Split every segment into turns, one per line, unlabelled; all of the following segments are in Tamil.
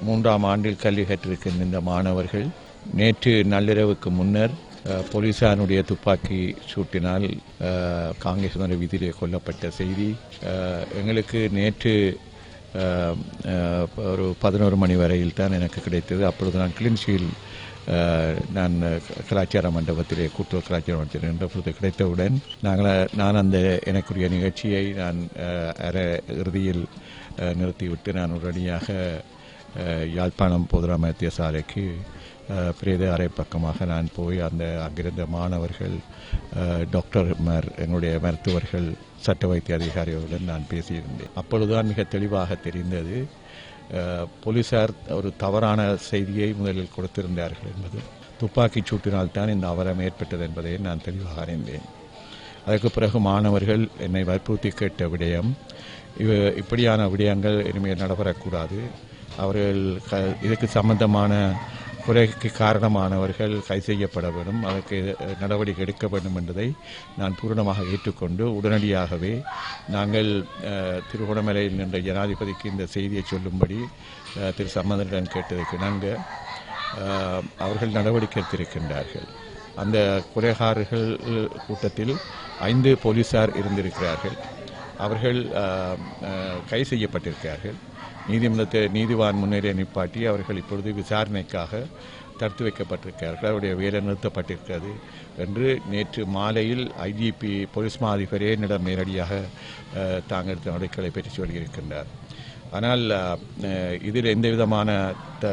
மூன்றாம் ஆண்டில் கல்வி கற்றிருக்கின்ற இந்த மாணவர்கள் நேற்று நள்ளிரவுக்கு முன்னர் போலீசாருடைய துப்பாக்கி சூட்டினால் அஹ், காங்கிரஸ் வீதியிலே கொல்லப்பட்ட செய்தி. எங்களுக்கு நேற்று ஒரு பதினோரு மணி வரையில் தான் எனக்கு கிடைத்தது. அப்பொழுது நான் கிளின்ஷியில் நான் கலாச்சார மண்டபத்திலே கூட்டுறவு கலாச்சார மண்டபத்தில் நின்றபோது கிடைத்தவுடன் நாங்கள் நான் அந்த எனக்குரிய நிகழ்ச்சியை நான் அஹ், அற இறுதியில் நிறுத்திவிட்டு நான் உடனடியாக Eh, யாழ்ப்பாணம் பொதுரா வைத்தியசாலைக்கு அஹ், eh, பிரேத அறை பக்கமாக நான் போய் அந்த அங்கிருந்த மாணவர்கள் eh, டாக்டர் மர் எங்களுடைய மருத்துவர்கள் சட்ட வைத்திய அதிகாரிகளுடன் நான் பேசியிருந்தேன். அப்பொழுதுதான் மிக தெளிவாக தெரிந்தது போலீசார் ஒரு தவறான செய்தியை முதலில் கொடுத்திருந்தார்கள் என்பது. துப்பாக்கிச் சூட்டினால் தான் இந்த அவலம் ஏற்பட்டது என்பதை நான் தெளிவாக அறிந்தேன். அதற்கு பிறகு மாணவர்கள் என்னை வற்புறுத்தி கேட்ட விடயம் இவ இப்படியான விடயங்கள் இனிமேல் நடைபெறக்கூடாது. அவர்கள் க இதுக்கு சம்பந்தமான குறைக்கு காரணமானவர்கள் கை செய்யப்பட வேண்டும். அதற்கு நடவடிக்கை எடுக்க வேண்டும் என்பதை நான் பூரணமாக ஏற்றுக்கொண்டு உடனடியாகவே நாங்கள் திருகோணமலையில் நின்ற ஜனாதிபதிக்கு இந்த செய்தியை சொல்லும்படி திரு சம்பந்தனிடம் கேட்டதற்கு நாங்கள் அவர்கள் நடவடிக்கை எடுத்திருக்கின்றார்கள். அந்த குறைகாரர்கள் கூட்டத்தில் ஐந்து போலீசார் இருந்திருக்கிறார்கள். அவர்கள் கை செய்யப்பட்டிருக்கிறார்கள். நீதிமன்றத்தை நீதிவான் முன்னேறிய நிப்பாட்டி அவர்கள் இப்பொழுது விசாரணைக்காக தடுத்து வைக்கப்பட்டிருக்கிறார்கள். அவருடைய வேலை நிறுத்தப்பட்டிருக்கிறது என்று நேற்று மாலையில் ஐஜிபி போலீஸ் மா அதிபரே என்னிடம் நேரடியாக தாங்கள் நடவடிக்கைகளை பற்றி சொல்லியிருக்கின்றார். ஆனால் இதில் எந்த விதமான த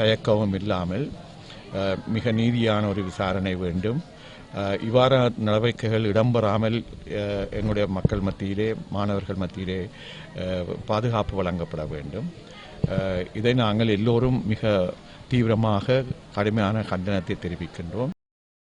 தயக்கமும் இல்லாமல் மிக நீதியான ஒரு விசாரணை வேண்டும். இவ்வாற இவ்வாறான நடவடிக்கைகள் இடம்பெறாமல் எங்களுடைய மக்கள் மத்தியிலே மாணவர்கள் மத்தியிலே பாதுகாப்பு வழங்கப்பட வேண்டும். இதை நாங்கள் எல்லோரும் மிக தீவிரமாக கடுமையான கண்டனத்தை தெரிவிக்கின்றோம்.